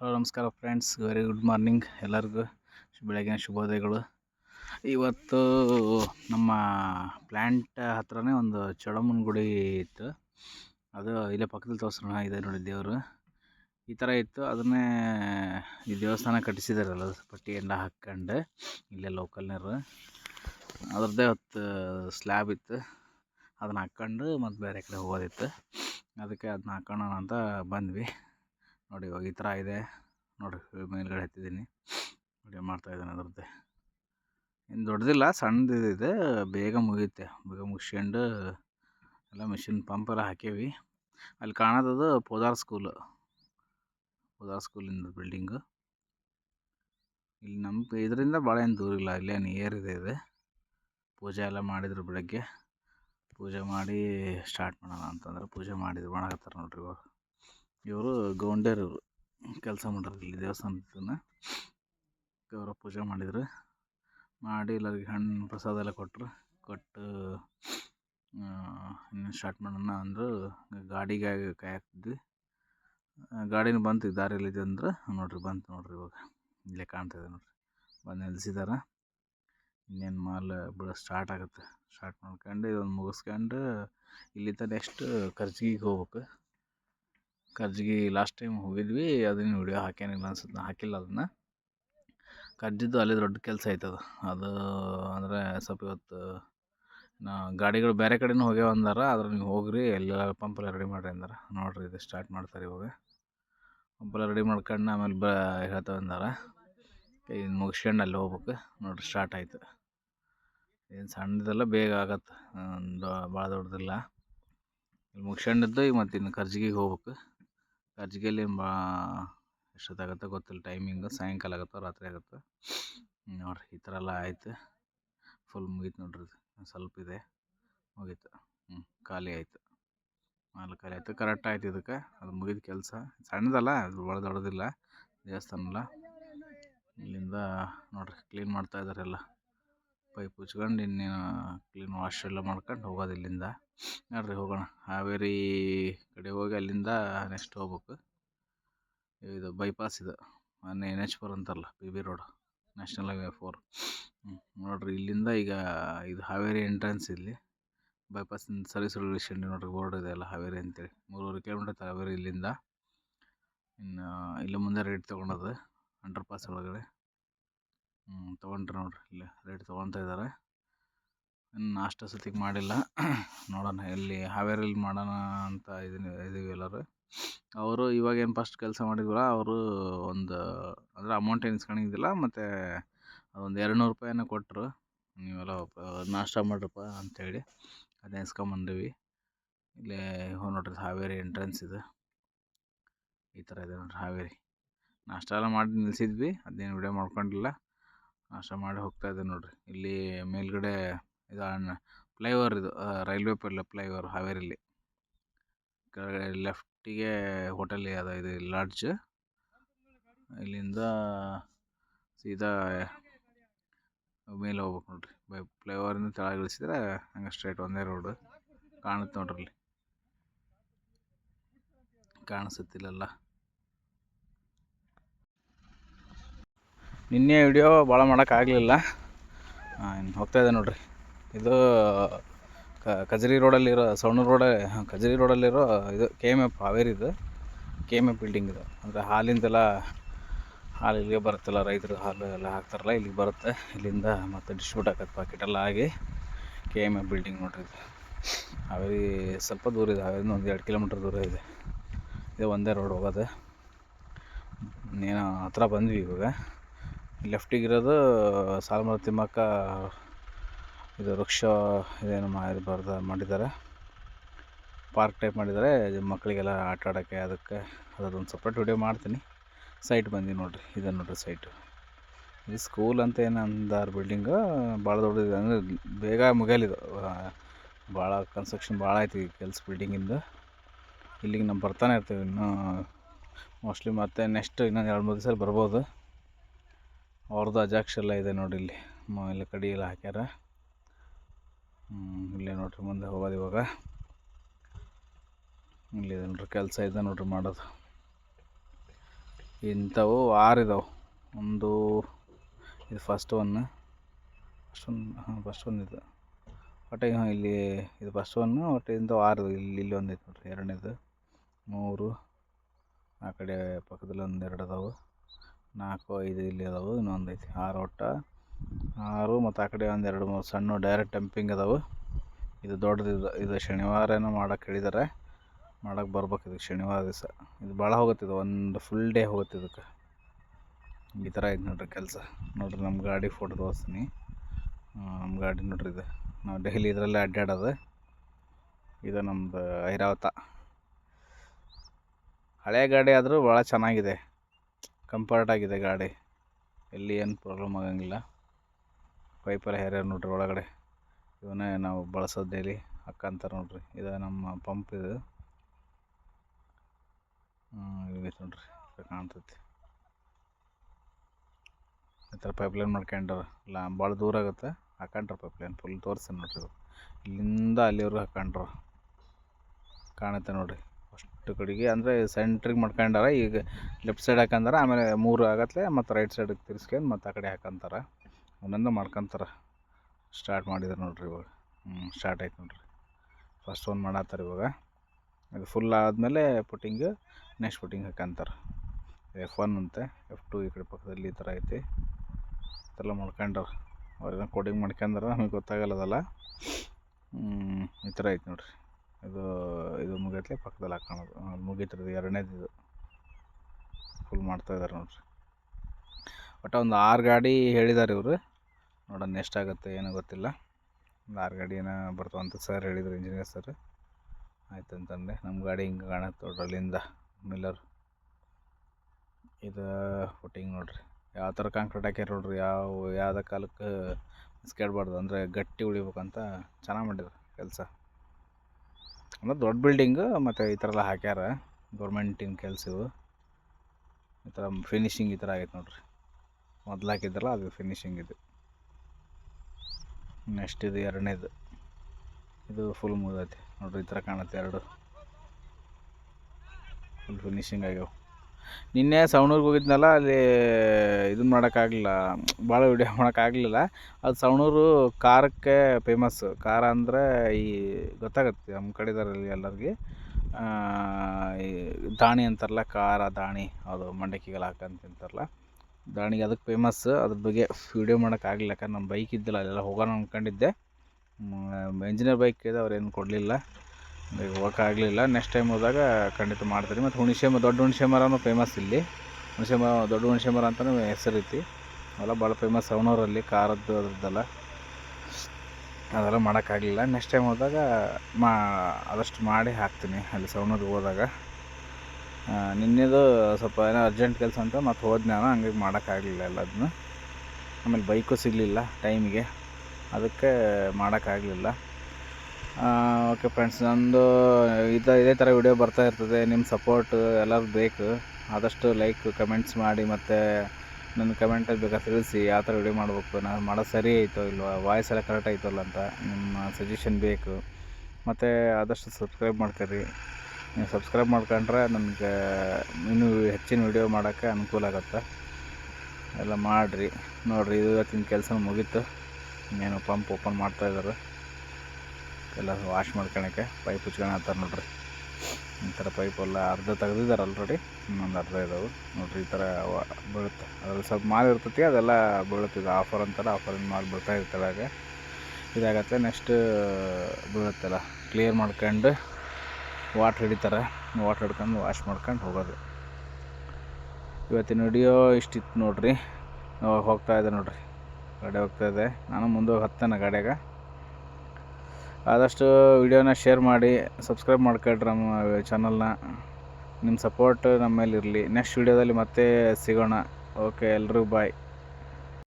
Hello, ನಮಸ್ಕಾರ friends very good morning ಎಲ್ಲರಿಗೂ. ಬೆಳಗಿನ ಶುಭೋದಯಗಳು. ಇವತ್ತು ನಮ್ಮ ಪ್ಲ್ಯಾಂಟ್ ಹತ್ರನೇ ಒಂದು ಚಡಮನ್ ಗುಡಿ ಇತ್ತು. ಅದು ಇಲ್ಲೇ ಪಕ್ಕದಲ್ಲಿ ತೋರಿಸೋಣ, ಇದೆ ನೋಡಿ ದೇವರು. ಈ ಥರ ಇತ್ತು. ಅದನ್ನೇ ಈ ದೇವಸ್ಥಾನ ಕಟ್ಟಿಸಿದಾರಲ್ಲ ಪಟ್ಟಿ ಎಲ್ಲ ಹಾಕ್ಕೊಂಡು ಇಲ್ಲೇ ಲೋಕಲ್ನರು ಅದರದ್ದೇ ಹೊತ್ತು ಸ್ಲ್ಯಾಬ್ ಇತ್ತು. ಅದನ್ನ ಹಾಕ್ಕೊಂಡು ಮತ್ತು ಬೇರೆ ಕಡೆ ಹೋಗೋದಿತ್ತು. ಅದಕ್ಕೆ ಅದನ್ನ ಹಾಕೋಣ ಅಂತ ಬಂದ್ವಿ. ನೋಡಿ ಇವಾಗ ಈ ಥರ ಇದೆ. ನೋಡಿ, ಮೇಲ್ಗಡೆ ಹತ್ತಿದ್ದೀನಿ ವಿಡಿಯೋ ಮಾಡ್ತಾಯಿದ್ದಾನೆ ಅದರದ್ದೆ. ಇನ್ನು ದೊಡ್ಡದಿಲ್ಲ, ಸಣ್ಣದಿದೆ. ಬೇಗ ಮುಗಿಯುತ್ತೆ. ಬೇಗ ಮುಗಿಸ್ಕೊಂಡು ಎಲ್ಲ ಮಿಷಿನ್ ಪಂಪೆಲ್ಲ ಹಾಕೇವಿ. ಅಲ್ಲಿ ಕಾಣೋದದು ಪೋದಾರ್ ಸ್ಕೂಲು ಪೋದಾರ್ ಸ್ಕೂಲಿಂದ ಬಿಲ್ಡಿಂಗು ಇಲ್ಲಿ ನಮ್ಮ ಇದರಿಂದ ಭಾಳ ಏನು ದೂರ ಇಲ್ಲ. ಇಲ್ಲೇ ನಿಯರ್ ಇದೆ ಇದೆ. ಪೂಜೆ ಎಲ್ಲ ಮಾಡಿದ್ರು ಬೆಳಗ್ಗೆ. ಪೂಜೆ ಮಾಡಿ ಸ್ಟಾರ್ಟ್ ಮಾಡೋಣ ಅಂತಂದ್ರೆ ಪೂಜೆ ಮಾಡಿದ್ರು. ಮಾಡಕತ್ತಾರೆ ನೋಡ್ರಿ ಇವಾಗ. ಇವರು ಗೌಂಡ್ಯರು ಇವರು. ಕೆಲಸ ಮಾಡೋರು ಇಲ್ಲಿ ದೇವಸ್ಥಾನದನ್ನ. ಅವರ ಪೂಜೆ ಮಾಡಿದ್ರು. ಮಾಡಿ ಎಲ್ಲರಿಗೆ ಹಣ್ಣು ಪ್ರಸಾದ ಎಲ್ಲ ಕೊಟ್ಟರು ಕೊಟ್ಟು ಇನ್ನು ಸ್ಟಾರ್ಟ್ ಮಾಡೋಣ ಅಂದರು. ಗಾಡಿಗೆ ಕಾಯಕ್ತಿದ್ವಿ ಗಾಡಿನೂ ಬಂತು. ದಾರಿಯಲ್ಲಿದೆ ಅಂದ್ರೆ. ನೋಡಿರಿ, ಬಂತು ನೋಡಿರಿ ಇವಾಗ. ಇಲ್ಲೇ ಕಾಣ್ತಾಯಿದೆ ನೋಡಿರಿ. ಬಂದು ನಿಲ್ಸಿದ್ದಾರೆ ಇನ್ನೇನು ಮಾಲ್ ಬಿಡೋ ಸ್ಟಾರ್ಟ್ ಆಗುತ್ತೆ. ಸ್ಟಾರ್ಟ್ ಮಾಡ್ಕೊಂಡು ಇದೊಂದು ಮುಗಿಸ್ಕೊಂಡು ಇಲ್ಲಿಂದ ನೆಕ್ಸ್ಟ್ ಖರ್ಚಿಗೆ ಹೋಗ್ಬೇಕು. ಕರ್ಜಿಗಿ ಲಾಸ್ಟ್ ಟೈಮ್ ಹೋಗಿದ್ವಿ ಅದನ್ನ ವಿಡಿಯೋ ಹಾಕ್ಯಾನಿಲ್ಲ ಅನ್ಸುತ್ತೆ, ಹಾಕಿಲ್ಲ ಅದನ್ನ. ಕರ್ಜಿದ್ದು ಅಲ್ಲಿ ದೊಡ್ಡ ಕೆಲಸ ಆಯ್ತದ, ಅದು ಅಂದರೆ ಸ್ವಲ್ಪ ಇವತ್ತು ನಾ ಗಾಡಿಗಳು ಬೇರೆ ಕಡೆನೂ ಹೋಗ್ಯಾವ ಅಂದಾರ, ಆದ್ರೆ ನೀವು ಹೋಗ್ರಿ, ಎಲ್ಲ ಪಂಪೆಲ್ಲ ರೆಡಿ ಮಾಡಿರಿ ಅಂದಾರ. ನೋಡಿರಿ ಇದು ಸ್ಟಾರ್ಟ್ ಮಾಡ್ತಾರೆ ಇವಾಗ. ಪಂಪೆಲ್ಲ ರೆಡಿ ಮಾಡ್ಕೊಂಡು ಆಮೇಲೆ ಬ ಹೇಳ್ತಾವೆ ಅಂದಾರ. ಇದು ಮುಗಿಸ್ಕೊಂಡು ಅಲ್ಲಿ ಹೋಗ್ಬೇಕು, ನೋಡ್ರಿ ಸ್ಟಾರ್ಟ್ ಆಯ್ತು. ಏನು ಸಣ್ಣದೆಲ್ಲ ಬೇಗ ಆಗತ್ತೆ ಭಾಳ ದೊಡ್ಡದಿಲ್ಲ. ಇಲ್ಲಿ ಮುಗಿಸ್ಕೊಂಡಿದ್ದು ಈಗ ಮತ್ತು ಇನ್ನು ಕರ್ಜಿಗಿಗೆ ಹೋಗ್ಬೇಕು. ಕರ್ಜಿಗಿಯಲ್ಲಿ ಬಾ ಎಷ್ಟೊತ್ತಾಗುತ್ತೋ ಗೊತ್ತಿಲ್ಲ. ಟೈಮಿಂಗ್ ಸಾಯಂಕಾಲ ಆಗುತ್ತೋ ರಾತ್ರಿ ಆಗುತ್ತೋ. ನೋಡಿರಿ, ಈ ಥರ ಎಲ್ಲ ಆಯಿತು. ಫುಲ್ ಮುಗೀತು ನೋಡ್ರಿ ಸ್ವಲ್ಪ ಇದೆ. ಮುಗೀತು. ಹ್ಞೂ ಖಾಲಿ ಆಯಿತು. ಮಾಲು ಖಾಲಿ ಆಯಿತು. ಕರೆಕ್ಟ್ ಆಯ್ತು ಇದಕ್ಕೆ. ಅದು ಮುಗಿದ ಕೆಲಸ. ಸಣ್ಣದಲ್ಲ, ಅದು ಭಾಳ ದೊಡ್ಡದಿಲ್ಲ. ದೇವಸ್ಥಾನ ಅಲ್ಲ ಇಲ್ಲಿಂದ ನೋಡಿರಿ ಕ್ಲೀನ್ ಮಾಡ್ತಾ ಇದ್ದಾರೆ ಎಲ್ಲ. ಪೈಪ್ ಉಚ್ಕೊಂಡು ಇನ್ನೇನು ಕ್ಲೀನ್ ವಾಶ್ ಎಲ್ಲ ಮಾಡ್ಕೊಂಡು ಹೋಗೋದು ಇಲ್ಲಿಂದ. ನೋಡಿರಿ ಹೋಗೋಣ. ಹಾವೇರಿ ಕಡೆ ಹೋಗಿ ಅಲ್ಲಿಂದ ನೆಕ್ಸ್ಟ್ ಹೋಗ್ಬೇಕು. ಇದು ಬೈಪಾಸ್ ಇದು. ಮೊನ್ನೆ ಎನ್ ಎಚ್ ಫೋರ್ ಅಂತಾರಲ್ಲ B B road national highway four ನೋಡಿರಿ ಇಲ್ಲಿಂದ ಈಗ ಇದು ಹಾವೇರಿ ಎಂಟ್ರೆನ್ಸ್ ಇಲ್ಲಿ. ಬೈಪಾಸಿಂದ ಸರ್ವಿಸ್ ರಿಲೇಷನ್ ನೋಡಿರಿ ಬೋರ್ಡ್ ಇದೆ ಅಲ್ಲ ಹಾವೇರಿ ಅಂತೇಳಿ. ಮೂರುವರೆ ಕಿಲೋಮೀಟರ್ ಹಾವೇರಿ ಇಲ್ಲಿಂದ. ಇನ್ನು, ಇಲ್ಲ ಮುಂದೆ ರೈಟ್ ತೊಗೊಳೋದು ಅಂಡರ್ ಪಾಸ್ ಒಳಗಡೆ. ತೊಗೊಂಡ್ರೆ ನೋಡಿರಿ ಇಲ್ಲಿ ರೇಟ್ ತೊಗೊಳ್ತಾ ಇದ್ದಾರೆ ಇನ್ನು ನಾಷ್ಟ ಸತಿಗೆ ಮಾಡಿಲ್ಲ. ನೋಡೋಣ ಎಲ್ಲಿ ಹಾವೇರಿಯಲ್ಲಿ ಮಾಡೋಣ ಅಂತ ಇದೀನಿ, ಇದೀವಿ ಎಲ್ಲರೂ. ಅವರು ಇವಾಗ ಏನು ಫಸ್ಟ್ ಕೆಲಸ ಮಾಡಿದ್ವಲ್ಲ, ಅವರು ಒಂದು, ಅಂದರೆ ಅಮೌಂಟ್ ಏನು ಇಸ್ಕೊಂಡಿದ್ದಿಲ್ಲ, ಮತ್ತು ಒಂದು ಎರಡು ನೂರು ರೂಪಾಯಿನ ಕೊಟ್ಟರು ನೀವೆಲ್ಲ ನಾಷ್ಟ ಮಾಡ್ರಪ್ಪ ಅಂಥೇಳಿ ಅದನ್ನ ಇಸ್ಕೊಂಬಂದೀವಿ. ಇಲ್ಲೇ ಹೋ ನೋಡ್ರಿ ಹಾವೇರಿ ಎಂಟ್ರೆನ್ಸ್ ಇದು. ಈ ಥರ ಇದೆ ನೋಡ್ರಿ ಹಾವೇರಿ. ನಾಷ್ಟ ಎಲ್ಲ ಮಾಡಿ ನಿಲ್ಲಿಸಿದ್ವಿ ಅದೇನು ವಿಡಿಯೋ ಮಾಡ್ಕೊಂಡಿಲ್ಲ. ನಾಷ್ಟ ಮಾಡಿ ಹೋಗ್ತಾ ಇದ್ದೆ ನೋಡಿರಿ. ಇಲ್ಲಿ ಮೇಲ್ಗಡೆ ಇದು ಫ್ಲೈಓವರ್ ಇದು ರೈಲ್ವೆ ಪಲ್ಲ ಫ್ಲೈಓವರ್ ಹಾವೇರಿಲಿ. ಕೆಳಗಡೆ ಲೆಫ್ಟಿಗೆ ಹೋಟೆಲ್ ಅದ ಇದು, ಲಾಡ್ಜ್. ಇಲ್ಲಿಂದ ಸೀದಾ ಮೇಲೆ ಹೋಗ್ಬೇಕು ನೋಡಿರಿ. ಬೈ ಫ್ಲೈಓವರಿಂದ ಕೆಳಗೆ ಇಳಿಸಿದ್ರೆ ಹಂಗೆ ಸ್ಟ್ರೈಟ್ ಒಂದೇ ರೋಡು ಕಾಣುತ್ತೆ ನೋಡ್ರಿ ಇಲ್ಲಿ. ಕಾಣಿಸುತ್ತಿಲ್ಲಲ್ಲ. ನಿನ್ನೆ ವಿಡಿಯೋ ಭಾಳ ಮಾಡೋಕ್ಕಾಗಲಿಲ್ಲ ಇದೆ ನೋಡಿರಿ. ಇದು ಕಜರಿ ರೋಡಲ್ಲಿರೋ ಸೌಣ ರೋಡ, ಕಜರಿ ರೋಡಲ್ಲಿರೋ ಇದು ಕೆ ಎಂ ಎಫ್ ಹಾವೇರಿದು ಕೆ ಎಂ ಎಫ್ ಬಿಲ್ಡಿಂಗ್ ಇದು. ಅಂದರೆ ಹಾಲಿಂದೆಲ್ಲ, ಹಾಲು ಇಲ್ಲಿಗೆ ಬರುತ್ತಲ್ಲ, ರೈತರು ಹಾಲು ಎಲ್ಲ ಹಾಕ್ತಾರಲ್ಲ, ಇಲ್ಲಿಗೆ ಬರುತ್ತೆ. ಇಲ್ಲಿಂದ ಮತ್ತು ಡಿಸ್ಟ್ರಿಬ್ಯೂಟ್ ಆಗತ್ತೆ ಪಾಕೆಟೆಲ್ಲ ಆಗಿ ಕೆ ಎಂ ಎಫ್ ಬಿಲ್ಡಿಂಗ್ ನೋಡಿರಿ ಇದು. ಹಾವೇರಿ ಸ್ವಲ್ಪ ದೂರ ಇದೆ. ಹಾವೇರಿಂದ ಒಂದು ಎರಡು ಕಿಲೋಮೀಟ್ರ್ ದೂರ ಇದೆ. ಇದು ಒಂದೇ ರೋಡ್ ಹೋಗೋದು. ಇನ್ನೇನು ಹತ್ರ ಬಂದ್ವಿ ಇವಾಗ. ಲೆಫ್ಟಿಗಿರೋದು ಸಾಲುಮರದ ತಿಮ್ಮಕ್ಕ, ಇದು ವೃಕ್ಷ ಇದೇನು ಮಾಡಿರ್ಬಾರ್ದು ಬರ್ದ ಮಾಡಿದ್ದಾರೆ. ಪಾರ್ಕ್ ಟೈಪ್ ಮಾಡಿದ್ದಾರೆ ಮಕ್ಕಳಿಗೆಲ್ಲ ಆಟ ಆಡೋಕ್ಕೆ, ಅದಕ್ಕೆ ಅದೊಂದು ಸಪ್ರೇಟ್ ವಿಡಿಯೋ ಮಾಡ್ತೀನಿ. ಸೈಟ್ ಬಂದೀನಿ ನೋಡಿರಿ ಇದನ್ನು ನೋಡಿರಿ ಸೈಟು ಇದು ಸ್ಕೂಲ್ ಅಂತ ಏನು ಅಂದಾರ ಬಿಲ್ಡಿಂಗು ಭಾಳ ದೊಡ್ಡದಿದೆ. ಅಂದರೆ ಬೇಗ ಮುಗಿಯಲಿದು ಭಾಳ ಕನ್ಸ್ಟ್ರಕ್ಷನ್ ಭಾಳ ಆಯ್ತು ಈ ಕೆಲಸ ಬಿಲ್ಡಿಂಗಿಂದ ಇಲ್ಲಿಗೆ ನಾವು ಬರ್ತಾನೆ ಇರ್ತೀವಿ ಇನ್ನೂ. ಮೋಸ್ಟ್ಲಿ ಮತ್ತೆ ನೆಕ್ಸ್ಟ್ ಇನ್ನೊಂದು ಎರಡು ಮೂರು ದಿವಸ ಬರ್ಬೋದು. ಅವ್ರದ್ದು ಅಜಾಕ್ಷ ಎಲ್ಲ ಇದೆ ನೋಡಿ ಇಲ್ಲಿ. ಮ, ಇಲ್ಲಿ ಕಡಿ ಎಲ್ಲ ಹಾಕ್ಯಾರ. ಇಲ್ಲೇ ನೋಡ್ರಿ ಮುಂದೆ ಹೋಗೋದು ಇವಾಗ. ಇಲ್ಲಿದೆ ನೋಡ್ರಿ ಕೆಲಸ ಇದೆ ನೋಡ್ರಿ ಮಾಡೋದು. ಇಂಥವು ಆರು ಇದಾವೆ. ಒಂದು, ಇದು ಫಸ್ಟ್ ಒನ್ ಫಸ್ಟ್ ಒನ್ ಹಾಂ ಫಸ್ಟ್ ಒನ್ ಇದು. ಒಟ್ಟೆ ಹಾಂ, ಇಲ್ಲಿ ಇದು ಫಸ್ಟ್ ಒನ್ ಒಟ್ಟು ಇಂಥವು ಆರು ಇಲ್ಲಿ ಇಲ್ಲಿ ಒಂದು ಐತೆ ನೋಡ್ರಿ, ಎರಡನೇದು. ಮೂರು, ಆ ಕಡೆ ಪಕ್ಕದಲ್ಲಿ ಒಂದು ಎರಡು ಅದಾವೆ. ನಾಲ್ಕು, ಐದು ಇಲ್ಲಿ ಅದಾವು, ಇನ್ನೊಂದು ಐತಿ, ಆರು ಒಟ್ಟು. ಆರು ಮತ್ತು ಆ ಕಡೆ ಒಂದು ಎರಡು ಮೂರು ಸಣ್ಣ ಡೈರೆಕ್ಟ್ ಟೆಂಪಿಂಗ್ ಅದಾವು. ಇದು ದೊಡ್ಡದು ಇದು ಇದು ಏನೋ ಮಾಡಕ್ಕೆ ಹೇಳಿದ್ದಾರೆ ಮಾಡಕ್ಕೆ ಬರ್ಬೇಕು ಇದಕ್ಕೆ ಶನಿವಾರ ದಿವಸ. ಇದು ಭಾಳ ಹೋಗುತ್ತೆ, ಇದು ಒಂದು ಫುಲ್ ಡೇ ಹೋಗುತ್ತೆ ಇದಕ್ಕೆ. ಈ ಥರ ಐತೆ ನೋಡ್ರಿ ಕೆಲಸ. ನೋಡ್ರಿ ನಮ್ಮ ಗಾಡಿ ಫೋಟೋ ತೋರಿಸ್ತೀನಿ. ನಮ್ಮ ಗಾಡಿ ನೋಡ್ರಿ ಇದು. ನಾವು ಡೈಲಿ ಇದರಲ್ಲೇ ಅಡ್ಡಾಡೋದು ಇದು ನಮ್ಮದು ಐರಾವತ. ಹಳೆ ಗಾಡಿ ಆದರೂ ಭಾಳ ಚೆನ್ನಾಗಿದೆ. ಕಂಫರ್ಟ್ ಆಗಿದೆ ಗಾಡಿ. ಎಲ್ಲಿ ಏನು ಪ್ರಾಬ್ಲಮ್ ಆಗಂಗಿಲ್ಲ. ಪೈಪೆಲ್ಲ ಹೇರ್ಯಾರ ನೋಡ್ರಿ ಒಳಗಡೆ. ಇವನ್ನೇ ನಾವು ಬಳಸೋದು ಡೈಲಿ ಹಾಕ್ಕಂತಾರೆ ನೋಡ್ರಿ. ಇದು ನಮ್ಮ ಪಂಪ್ ಇದು. ಇವೈತೆ ನೋಡ್ರಿ. ಕಾಣ್ತೈತಿ. ಈ ಥರ ಪೈಪ್ಲೈನ್ ಮಾಡ್ಕೊಂಡ್ರೆ ಇಲ್ಲ, ಭಾಳ ದೂರ ಆಗುತ್ತೆ. ಹಾಕೊಂಡ್ರ ಪೈಪ್ಲೈನ್ ಫುಲ್ ತೋರಿಸ್ತೀನಿ ನೋಡ್ರಿ ಇಲ್ಲಿಂದ ಅಲ್ಲಿವರೆಗೂ ಹಾಕೊಂಡ್ರ. ಕಾಣುತ್ತೆ ನೋಡ್ರಿ. ಅಷ್ಟು ಕಡೆಗೆ ಅಂದರೆ ಸೆಂಟ್ರಿಗೆ ಮಾಡ್ಕೊಂಡಾರ, ಈಗ ಲೆಫ್ಟ್ ಸೈಡ್ ಹಾಕಂದಾರ, ಆಮೇಲೆ ಮೂರು ಆಗತ್ತೆ ಮತ್ತು ರೈಟ್ ಸೈಡಿಗೆ ತಿರ್ಸ್ಕೊಂಡು ಮತ್ತು ಆ ಕಡೆ ಹಾಕಂತಾರೆ. ಒಂದೊಂದು ಮಾಡ್ಕೊಂತಾರೆ. ಸ್ಟಾರ್ಟ್ ಮಾಡಿದ್ರು ನೋಡ್ರಿ ಇವಾಗ. ಹ್ಞೂ ಸ್ಟಾರ್ಟ್ ಆಯ್ತು ನೋಡ್ರಿ. ಫಸ್ಟ್ ಒಂದು ಮಾಡತ್ತಾರೆ ಇವಾಗ. ಅದು ಫುಲ್ ಆದಮೇಲೆ ಪುಟ್ಟಿಂಗ್ ನೆಕ್ಸ್ಟ್ ಪುಟ್ಟಿಂಗ್ ಹಾಕಂತಾರೆ. ಎಫ್ ಒನ್ ಅಂತೆ ಎಫ್ ಟು ಈ ಕಡೆ ಪಕ್ಕದಲ್ಲಿ ಈ ಥರ ಐತಿ. ಇದೆಲ್ಲ ಮಾಡ್ಕೊಂಡಾರ. ಅವ್ರೇನೋ ಕೋಡಿಂಗ್ ಮಾಡ್ಕೊಂಡಾರ, ನಮಗೆ ಗೊತ್ತಾಗಲ್ಲದಲ್ಲ. ಈ ಥರ ಐತೆ ನೋಡ್ರಿ. ಇದು ಇದು ಮುಗಿಯತ್ಲೆ ಪಕ್ಕದಲ್ಲಿ ಹಾಕೋಣದು ಅದು ಮುಗೀತದೆ ಎರಡನೇದು ಇದು ಫುಲ್ ಮಾಡ್ತಾಯಿದ್ದಾರೆ ನೋಡ್ರಿ. ಒಟ್ಟು ಒಂದು ಆರು ಗಾಡಿ ಹೇಳಿದ್ದಾರೆ ಇವರು. ನೋಡೋಣ ಎಷ್ಟಾಗುತ್ತೆ ಏನೂ ಗೊತ್ತಿಲ್ಲ. ಒಂದು ಆರು ಗಾಡಿ ಏನೋ ಬರ್ತಾವಂತ ಸರ್ ಹೇಳಿದರು ಇಂಜಿನಿಯರ್ ಸರ್. ಆಯ್ತು ಅಂತಂದೆ ನಮ್ಮ ಗಾಡಿ ಹಿಂಗೆ ಕಾಣುತ್ತೆ ನೋಡ್ರಿ ಅಲ್ಲಿಂದ, ಮಿಲ್ಲರ್. ಇದು ಫುಟಿಂಗ್ ನೋಡ್ರಿ. ಯಾವ ಥರ ಕಾಂಕ್ರೀಟ್ ಹಾಕ್ಯಾರ ನೋಡ್ರಿ, ಯಾವ, ಯಾವುದೇ ಕಾಲಕ್ಕೆ ಮಿಸ್ಕೆಡ್ಬಾರ್ದು ಅಂದರೆ ಗಟ್ಟಿ ಉಳಿಬೇಕಂತ ಚೆನ್ನಾಗಿ ಮಾಡಿದ್ರು ಕೆಲಸ. ಅಂದ್ರೆ ದೊಡ್ಡ ಬಿಲ್ಡಿಂಗು ಮತ್ತು ಈ ಥರ ಎಲ್ಲ ಹಾಕ್ಯಾರ ಗೌರ್ಮೆಂಟಿನ ಕೆಲಸ ಇವು. ಈ ಥರ ಫಿನಿಶಿಂಗ್ ಈ ಥರ ಆಗೈತೆ ನೋಡ್ರಿ. ಮೊದ್ಲು ಹಾಕಿದ್ರಲ್ಲ ಅದು ಫಿನಿಶಿಂಗ್ ಇದು. ನೆಕ್ಸ್ಟ್ ಇದು ಎರಡನೇದು. ಇದು ಫುಲ್ ಮುಗ್ದೈತಿ. ನೋಡ್ರಿ ಈ ಥರ ಕಾಣುತ್ತೆ ಎರಡು. ಫುಲ್ ಫಿನಿಶಿಂಗ್ ಆಗ್ಯಾವ. ನಿನ್ನೆ ಸವಣೂರಿಗೆ ಹೋಗಿದ್ನಲ್ಲ, ಅಲ್ಲಿ ಇದನ್ನ ಮಾಡೋಕ್ಕಾಗಲಿಲ್ಲ ಭಾಳ ವಿಡಿಯೋ ಮಾಡೋಕ್ಕಾಗಲಿಲ್ಲ. ಅದು ಸವಣೂರು ಖಾರಕ್ಕೆ ಫೇಮಸ್ಸು ಖಾರ ಅಂದರೆ ಈ ಗೊತ್ತಾಗತ್ತೆ ನಮ್ಮ ಕಡೆದರಲ್ಲಿ ಎಲ್ಲರಿಗೆ. ದಾಣಿ ಅಂತಾರಲ್ಲ, ಖಾರ ದಾಣಿ, ಅದು ಮಂಡಕ್ಕಿಗೆಲ್ಲ ಹಾಕಂತ ತಿಂತಾರಲ್ಲ ದಾಣಿಗೆ ಅದಕ್ಕೆ ಫೇಮಸ್ ಅದ್ರ ಬಗ್ಗೆ ವಿಡಿಯೋ ಮಾಡೋಕ್ಕಾಗಲಿಲ್ಲ, ಯಾಕಂದ್ರೆ ನಮ್ಮ ಬೈಕ್ ಇದ್ದಿಲ್ಲ, ಅಲ್ಲೆಲ್ಲ ಹೋಗೋಣ ಅಂದ್ಕೊಂಡಿದ್ದೆ ಇಂಜಿನಿಯರ್ ಬೈಕ್ ಇದೆ ಅವ್ರೇನು ಕೊಡಲಿಲ್ಲ. ಈಗ ಹೋಗೋಕ್ಕಾಗಲಿಲ್ಲ ನೆಕ್ಸ್ಟ್ ಟೈಮ್ ಹೋದಾಗ ಖಂಡಿತ ಮಾಡ್ತೀನಿ. ಮತ್ತು ಹುಣಸೆ ದೊಡ್ಡ ಹುಣಸೆ ಮರನೂ ಫೇಮಸ್ ಇಲ್ಲಿ. ಹುಣಸೆ ದೊಡ್ಡ ಹುಣಸೆ ಮರ ಅಂತಲೂ ಹೆಸರೈತಿ ಅವೆಲ್ಲ ಭಾಳ ಫೇಮಸ್ ಅವನೂರಲ್ಲಿ, ಖಾರದ್ದು ಅದರದ್ದೆಲ್ಲ. ಅದೆಲ್ಲ ಮಾಡೋಕ್ಕಾಗಲಿಲ್ಲ ನೆಕ್ಸ್ಟ್ ಟೈಮ್ ಹೋದಾಗ ಮಾ, ಆದಷ್ಟು ಮಾಡಿ ಹಾಕ್ತೀನಿ ಅಲ್ಲಿ ಸೌನೂರಿಗೆ ಹೋದಾಗ. ನಿನ್ನೆದು ಸ್ವಲ್ಪ ಏನೋ ಅರ್ಜೆಂಟ್ ಕೆಲಸ ಅಂತ, ಮತ್ತು ಹೋದ ನಾನು ಹಂಗಾಗಿ ಮಾಡೋಕ್ಕಾಗಲಿಲ್ಲ ಅದನ್ನ ಆಮೇಲೆ ಬೈಕು ಸಿಗಲಿಲ್ಲ ಟೈಮಿಗೆ ಅದಕ್ಕೆ ಮಾಡೋಕ್ಕಾಗಲಿಲ್ಲ ಓಕೆ ಫ್ರೆಂಡ್ಸ್ ನಂದು ಇದು, ಇದೇ ಥರ ವಿಡಿಯೋ ಬರ್ತಾ ಇರ್ತದೆ. ನಿಮ್ಮ ಸಪೋರ್ಟ್ ಎಲ್ಲರೂ ಬೇಕು. ಆದಷ್ಟು ಲೈಕ್ ಕಮೆಂಟ್ಸ್ ಮಾಡಿ ಮತ್ತು ನನ್ನ ಕಮೆಂಟಲ್ಲಿ ಬೇಕಾದ್ರೆ ತಿಳಿಸಿ ಯಾವ ಥರ ವಿಡಿಯೋ ಮಾಡಬೇಕು. ನಾನು ಮಾಡೋದು ಸರಿ ಆಯಿತೋ ಇಲ್ವಾ? ವಾಯ್ಸ್ ಎಲ್ಲ ಕರೆಕ್ಟ್ ಐತಲ್ಲ ಅಂತ ನಿಮ್ಮ ಸಜೆಷನ್ ಬೇಕು. ಮತ್ತು ಆದಷ್ಟು ಸಬ್ಸ್ಕ್ರೈಬ್ ಮಾಡ್ಕೊರಿ. ನೀವು ಸಬ್ಸ್ಕ್ರೈಬ್ ಮಾಡ್ಕೊಂಡ್ರೆ ನನಗೆ ಇನ್ನೂ ಹೆಚ್ಚಿನ ವಿಡಿಯೋ ಮಾಡೋಕ್ಕೆ ಅನುಕೂಲ ಆಗುತ್ತೆ. ಎಲ್ಲ ಮಾಡಿರಿ. ನೋಡಿರಿ, ಇದು ಇವತ್ತಿನ ಕೆಲಸ ಮುಗೀತು. ಇನ್ನೇನು ಪಂಪ್ ಓಪನ್ ಮಾಡ್ತಾಯಿದ್ದಾರೆ ಎಲ್ಲ ವಾಶ್ ಮಾಡ್ಕೊಳಕ್ಕೆ ಪೈಪ್ ಹಚ್ಕೊಳತ್ತಾರೆ ನೋಡ್ರಿ. ಈ ಥರ ಪೈಪ್ ಎಲ್ಲ ಅರ್ಧ ತೆಗೆದಿದ್ದಾರೆ ಆಲ್ರೆಡಿ ಇನ್ನೊಂದು ಅರ್ಧ ಇದಾವೆ. ನೋಡ್ರಿ, ಈ ಥರ ಬೀಳುತ್ತೆ. ಅದ್ರಲ್ಲಿ ಸ್ವಲ್ಪ ಮಾಲ್ ಇರ್ತೈತಿ, ಅದೆಲ್ಲ ಬೀಳುತ್ತೆ ಇದು ಆಫರ್ ಅಂತಾರೆ ಆಫರಿನ ಮಾಲ್ ಬೀಳ್ತಾ ಇರ್ತದಾಗ ಇದಾಗತ್ತೆ ನೆಕ್ಸ್ಟ್ ಬೀಳುತ್ತಲ್ಲ. ಕ್ಲಿಯರ್ ಮಾಡ್ಕೊಂಡು ವಾಟ್ರ್ ಹಿಡಿತಾರೆ. ವಾಟ್ರ್ ಹಿಡ್ಕೊಂಡು ವಾಶ್ ಮಾಡ್ಕೊಂಡು ಹೋಗೋದು. ಇವತ್ತಿನ ವಿಡಿಯೋ ಇಷ್ಟಿತ್ತು ನೋಡ್ರಿ. ಹೋಗ್ತಾ ಇದೆ ನೋಡ್ರಿ. ಗಾಡಿ ಹೋಗ್ತಾ ಇದೆ ನಾನು ಮುಂದೆ ಹೋಗಿ ಹತ್ತಾನೆ ಗಾಡಿಯಾಗ. ಆದಷ್ಟು ವಿಡಿಯೋನ ಶೇರ್ ಮಾಡಿ, ಸಬ್ಸ್ಕ್ರೈಬ್ ಮಾಡ್ಕೊಳ್ರಿ ನಮ್ಮ ಚಾನಲ್ನ ನಿಮ್ಮ ಸಪೋರ್ಟ್ ನಮ್ಮ ಮೇಲೆ ಇರಲಿ ನೆಕ್ಸ್ಟ್ ವಿಡಿಯೋದಲ್ಲಿ ಮತ್ತೆ ಸಿಗೋಣ. ಓಕೆ ಎಲ್ಲರೂ ಬಾಯ್